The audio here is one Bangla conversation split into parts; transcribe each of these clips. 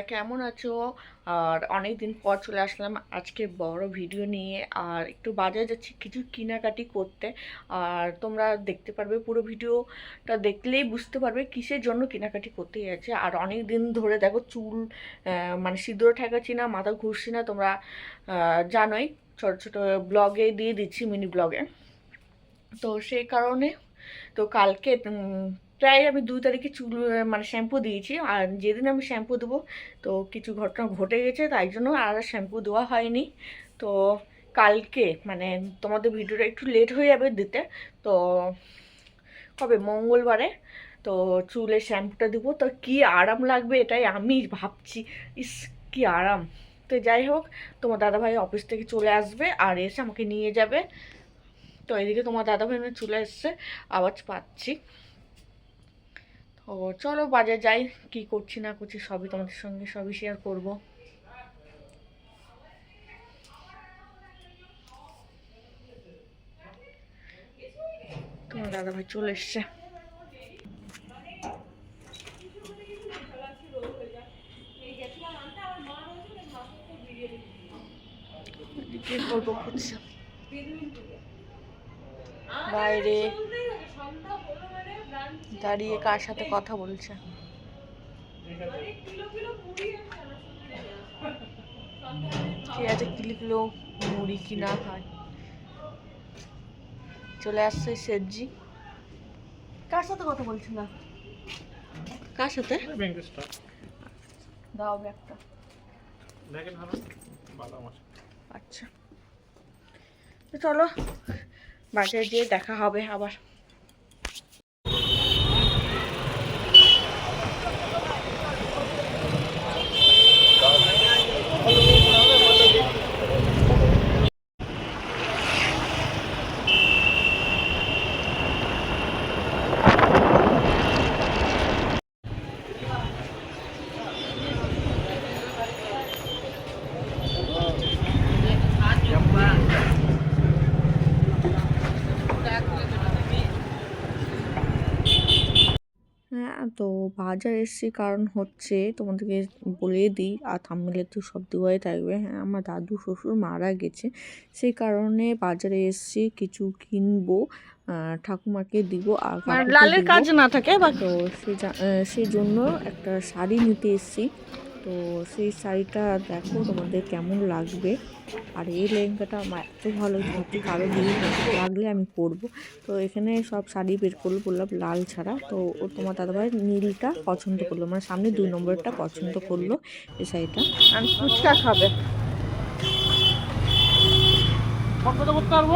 তোমরা কেমন আছো? আর অনেক দিন পর চলে আসলাম আজকে বড় ভিডিও নিয়ে। আর একটু বাজারে যাচ্ছি কিছু কেনাকাটি করতে। আর তোমরা দেখতে পারবে পুরো ভিডিওটা দেখলেই বুঝতে পারবে কিসের জন্য কেনাকাটি করতে যাচ্ছে। আর অনেক দিন ধরে দেখো চুল মানে সিঁদুর ঠেকাচ্ছি না, মাথা ঘুরছি না, তোমরা জানোই। ছোট ছোট ব্লগে দিয়ে দিচ্ছি, মিনি ব্লগে। তো সেই কারণে, তো কালকে প্রায় আমি দুই তারিখে চুল মানে শ্যাম্পু দিয়েছি। আর যেদিন আমি শ্যাম্পু দেবো, তো কিছু ঘটনা ঘটে গেছে, তাই জন্য আর শ্যাম্পু দেওয়া হয়নি। তো কালকে মানে তোমাদের ভিডিওটা একটু লেট হয়ে যাবে দিতে, তো কবে মঙ্গলবারে, তো চুলে শ্যাম্পুটা দিব। তো কি আরাম লাগবে এটাই আমি ভাবছি। ইস, কি আরাম। তো যাই হোক, তোমার দাদাভাই অফিস থেকে চলে আসবে আর এসে আমাকে নিয়ে যাবে। তো এদিকে তোমার দাদাভাই চলে এসছে, আওয়াজ পাচ্ছি। তো চলো বাজারে যাই, কি করছি না করছি সবই তোমাদের সঙ্গে সবই শেয়ার করব। তোমার দাদাভাই চলে এসছে। বাইরে। দাঁড়িয়ে কার সাথে কথা বলছে? কে আছে কিলো কিলো মুড়ি কিনা খায়? চলে আসছে সেটজি। কার সাথে কথা বলছিল কার সাথে? দাও ব্যাগটা। দেখেন ভালো? ভালো আচ্ছা। তো চলো বাজারে যেয়ে দেখা হবে আবার হ্যাঁ তো বাজার এসছি কারণ হচ্ছে তোমাদেরকে বলে দিই আর থামলে তো সব দেওয়াই থাকবে। হ্যাঁ আমার দাদু শ্বশুর মারা গেছে সেই কারণে বাজারে এসছি কিছু কিনবো ঠাকুমাকে দিব আর লালের কাজ না থাকে। তো সেই জন্য একটা শাড়ি নিতে এসেছি। তো সেই শাড়িটা দেখো তোমাদের কেমন লাগবে। আর এই লেহেঙ্গাটা আমার এত ভালো কারও দিয়ে লাগলে আমি পরবো। তো এখানে সব শাড়ি বের করল বললাম লাল ছাড়া। তো ও তোমার দাদাভাই নীলটা পছন্দ করল মানে সামনে দুই নম্বরটা পছন্দ করল এই শাড়িটা। আর ফুচকা খাবে। করতে পারব।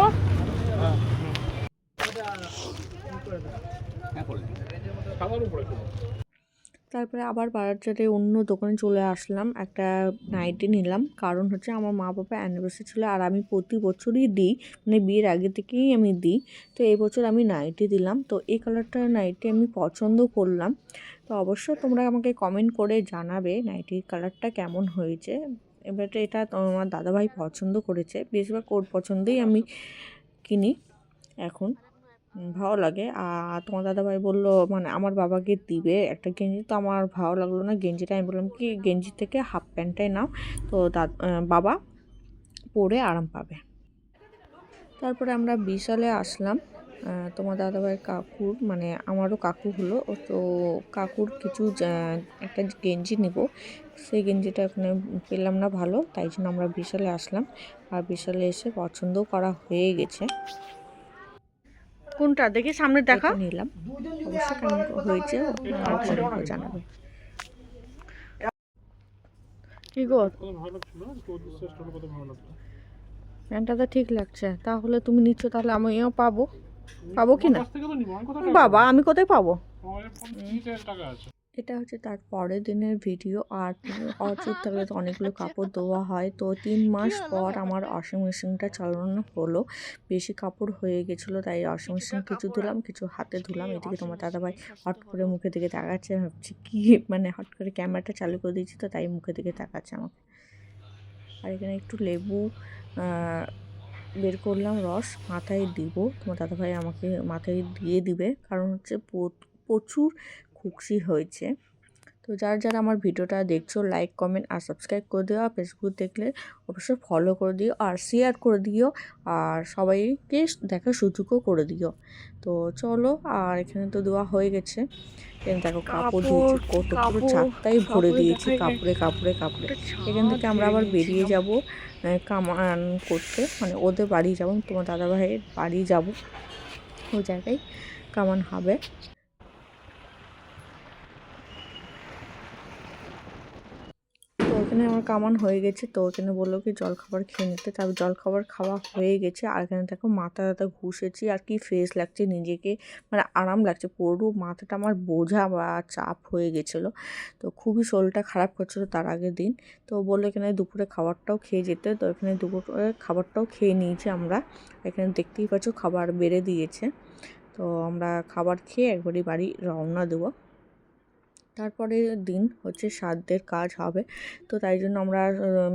তারপরে আবার বাজারে অন্য দোকানে চলে আসলাম, একটা নাইটি নিলাম। কারণ হচ্ছে আমার মা বাবা অ্যানিভার্সারি ছিল আর আমি প্রতি বছরই দিই মানে বিয়ের আগে থেকেই আমি দিই। তো এই বছর আমি নাইটি দিলাম। তো এই কালারটা নাইটি আমি পছন্দ করলাম। তো অবশ্য তোমরা আমাকে কমেন্ট করে জানাবে নাইটির কালারটা কেমন হয়েছে। এবারে এটা আমার দাদাভাই পছন্দ করেছে। বেশিরভাগ ওর পছন্দেই আমি কিনি এখন। ভালো লাগে। আর তোমার দাদাভাই বলল মানে আমার বাবাকে দিবে একটা গেঞ্জি। তো আমার ভালো লাগল না গেঞ্জিটা। আমি বললাম, কি গেঞ্জি থেকে হাফ প্যান্টটাই নাও। তো দাদ বাবা পরে আরাম পাবে। তারপরে আমরা বিশালে আসলাম। তোমার দাদাভাই কাকুর মানে আমারও কাকু হলো। তো কাকুর কিছু একটা গেঞ্জি নিব। সেই গেঞ্জিটা ওখানে পেলাম না ভালো, তাই জন্য আমরা বিশালে আসলাম। আর বিশালে এসে পছন্দ করা হয়ে গেছে। কোনটা? দেখি সামনে দেখা নিলাম। অবশ্যই কেমন হয়েছে জানাবে কি গো? প্যান্টটা তো ঠিক লাগছে তাহলে তুমি নিচ্ছ তাহলে আমিও পাবো। পাবো কি না আমি বাবা আমি কোথায় পাবো? টাকা আছে। এটা হচ্ছে তার পরের দিনের ভিডিও। আর অচুর থাকলে তো অনেকগুলো কাপড় ধোয়া হয়। তো তিন মাস পর আমার ওয়াশিং মেশিনটা চালানো হলো। বেশি কাপড় হয়ে গেছিল তাই ওয়াশিং মেশিন কিছু ধুলাম কিছু হাতে ধুলাম। এদিকে তোমার দাদাভাই হট করে মুখের দিকে তাকাচ্ছে। ভাবছি কি? মানে হট করে ক্যামেরাটা চালু করে দিয়েছি তো তাই মুখের দিকে তাকাচ্ছে আমাকে। আর এখানে একটু লেবু বের করলাম রস মাথায় দিব। তোমার দাদাভাই আমাকে মাথায় দিয়ে দিবে। কারণ হচ্ছে প্রচুর খুকসি হয়েছে। তো যারা যারা আমার ভিডিওটা দেখছ লাইক কমেন্ট আর সাবস্ক্রাইব করে দিও। আর ফেসবুক দেখলে অবশ্যই ফলো করে দিও আর শেয়ার করে দিও। আর সবাইকে দেখার সুযোগও করে দিও। তো চলো আর এখানে তো দেওয়া হয়ে গেছে। এখানে দেখো কাপড় ধুয়েছি কত পুরো চারটাই ভরে দিয়েছি কাপড়ে কাপড়ে কাপড়ে। এখান থেকে আমরা আবার বেরিয়ে যাব কামান করতে। মানে ওদের বাড়ি যাব তোমার দাদা ভাইয়ের বাড়ি যাব। ওই জায়গায় কামান হবে। তো ওখানে আমার কামান হয়ে গেছে, তো ওখানে বলল কি জলখাবার খেয়ে নিতে। তারপর জলখাবার খাওয়া হয়ে গেছে, আর এখানে দেখো মাথা টাথা ঘুষেছি, আর কি ফ্রেশ লাগছে নিজেকে মানে আরাম লাগছে পুরো মাথাটা আমার বোঝা বা চাপ হয়ে গেছিল। তো খুবই শরীরটা খারাপ করছিল তার আগের দিন। তো বলল এখানে দুপুরে খাবারটাও খেয়ে যেতে, তো এখানে দুপুরে খাবারটাও খেয়ে নিয়েছি আমরা। এখানে দেখতেই পাচ্ছ খাবার বেড়ে দিয়েছে। তো আমরা খাবার খেয়ে একবারই বাড়ি রওনা দেবো। তারপরে দিন হচ্ছে সাধ্যের কাজ হবে। তো তাই জন্য আমরা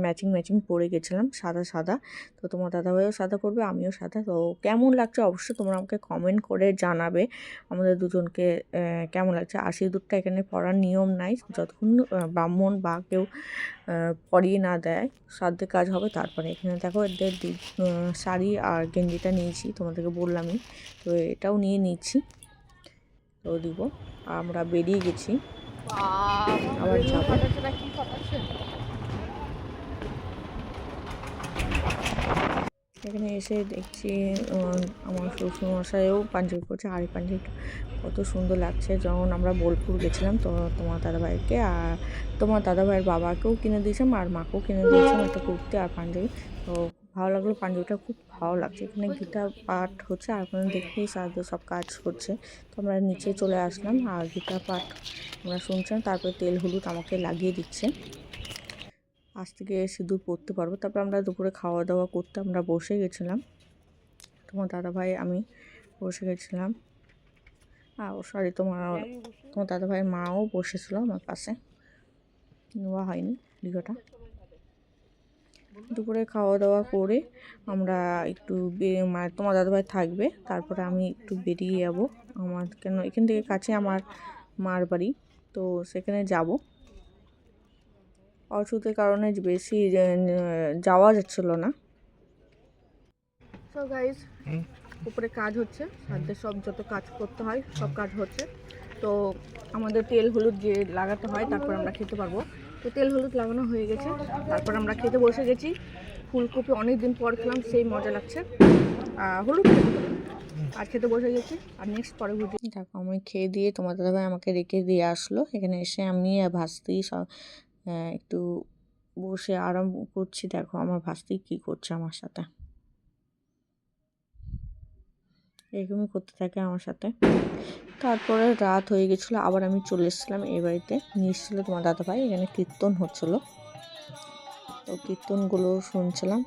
ম্যাচিং ম্যাচিং পরে গেছিলাম সাদা সাদা। তো তোমার দাদাভাইও সাদা করবে আমিও সাদা। তো কেমন লাগছে অবশ্যই তোমরা আমাকে কমেন্ট করে জানাবে। আমাদের দুজনকে কেমন লাগছে? আর এখানে পরার নিয়ম নাই। যতক্ষণ ব্রাহ্মণ বা কেউ পরিয়ে না দেয় সাধ্যের কাজ হবে, তারপরে এখানে দেখো এদের শাড়ি আর গেঞ্জিটা নিয়েছি, তোমাদেরকে বললামই। তো এটাও নিয়ে নিচ্ছি। তো দিব। আমরা বেরিয়ে গেছি। আবার যাব এখানে এসে দেখছি আমার শ্বশুরমশাইও পাঞ্জাবি পরছে আর এই পাঞ্জাবিটা কত সুন্দর লাগছে। যখন আমরা বোলপুর গেছিলাম তো তোমার দাদাভাইকে আর তোমার দাদাভাইয়ের বাবাকেও কিনে দিয়েছিলাম আর মাকেও কিনে দিয়েছিলাম একটা কুর্তি আর পাঞ্জাবি। তো ভালো লাগল পাঞ্জাবিটা খুব ভালো লাগছে। এখানে গীতা পাঠ হচ্ছে আর ওখানে দেখতেই সাহায্য সব কাজ হচ্ছে। তো আমরা নিচে চলে আসলাম আর গীতা পাঠ আমরা শুনছিলাম তারপরে তেল হলুদ আমাকে লাগিয়ে দিচ্ছে। আজ থেকে সিঁদুর পরতে পারব। তারপর আমরা দুপুরে খাওয়া দাওয়া করতে আমরা বসে গেছিলাম। তোমার দাদাভাই আমি বসে গেছিলাম। আর সরি তোমার তোমার দাদাভাইয়ের মাও বসেছিল আমার পাশে। নেওয়া হয়নি ভিডিওটা। দুপুরে খাওয়া দাওয়া করে আমরা একটু মানে তোমার দাদাভাই থাকবে তারপরে আমি একটু বেরিয়ে যাব। আমার কেন এখান থেকে কাছে আমার মার বাড়ি তো সেখানে যাব। অসুখের কারণে বেশি যাওয়া যাচ্ছিল না। সো গাইজ উপরে কাজ হচ্ছে সাধ্যের সব যত কাজ করতে হয় সব কাজ হচ্ছে। তো আমাদের তেল, হলুদ যে লাগাতে হয়, তারপর আমরা খেতে পারব। তো তেল, হলুদ লাগানো হয়ে গেছে। তারপর আমরা খেতে বসে গেছি। ফুলকপি অনেক দিন পর খেলাম, সেই মজা লাগছে। হলুদ আর খেতে বসে গেছি। আর নেক্সট পরে ভিডিও দেখো, আমি খেয়ে দিয়ে তোমার দাদাভাই আমাকে রেখে দিয়ে আসলো। এখানে এসে আমি ভাস্তি একটু বসে আরাম করছি। দেখো, আমার ভাস্তি কি করছে আমার সাথে। এরকমই করতে থাকে আমার সাথে। তারপরে রাত হয়ে গেছিল, আবার আমি চলে এসেছিলাম এই বাড়িতে। নিয়ে এসেছিল তোমার দাদাভাই, এখানে কীর্তন হচ্ছিল। তো কীর্তনগুলো শুনছিলাম।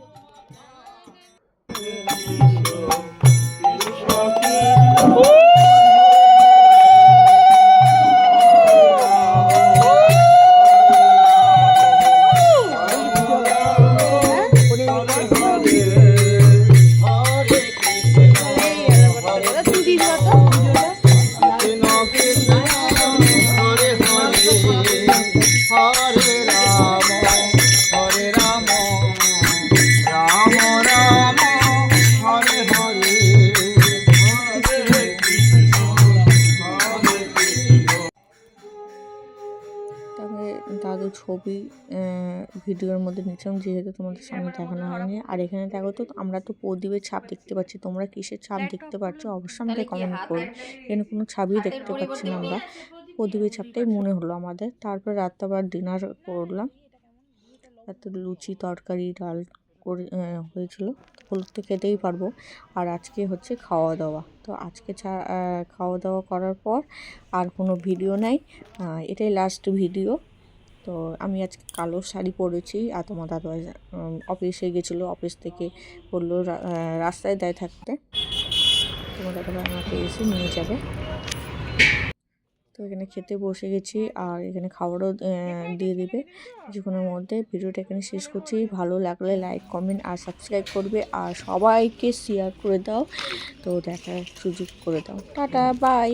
তারপরে দাদু ছবি ভিডিওর মধ্যে নিয়েছিলাম যেহেতু তোমাদের সামনে দেখানো হয়নি। আর এখানে দেখো তো আমরা তো প্রদীপের ছাপ দেখতে পাচ্ছি। তোমরা কিসের ছাপ দেখতে পাচ্ছ অবশ্যই আমাকে কমেন্ট করো। এখানে কোনো ছাপই দেখতে পাচ্ছি না আমরা। প্রদীপের ছাপটাই মনে হলো আমাদের। তারপর রাত্রে আবার ডিনার করলাম। রাত্রে লুচি তরকারি ডাল করে হয়েছিল। হলুদ তো খেতেই পারব। আর আজকে হচ্ছে খাওয়া দাওয়া তো আজকে খাওয়া দাওয়া করার পর আর কোনো ভিডিও নাই। এটাই লাস্ট ভিডিও তো আমি আজকে কালো শাড়ি পরেছি আর তোমার দাদা অফিসে গেছিল। অফিস থেকে বলল রাস্তায় দেয় থাকতে। তোমার দাদা আমাকে এসে নিয়ে যাবে। তো এখানে খেতে বসে গেছি আর এখানে খাবারও দিয়ে দিবে। কিছুক্ষণের মধ্যে ভিডিওটা এখানে শেষ করছি। ভালো লাগলে লাইক কমেন্ট আর সাবস্ক্রাইব করবে আর সবাইকে শেয়ার করে দাও। তো দেখার সুযোগ করে দাও। Tata bye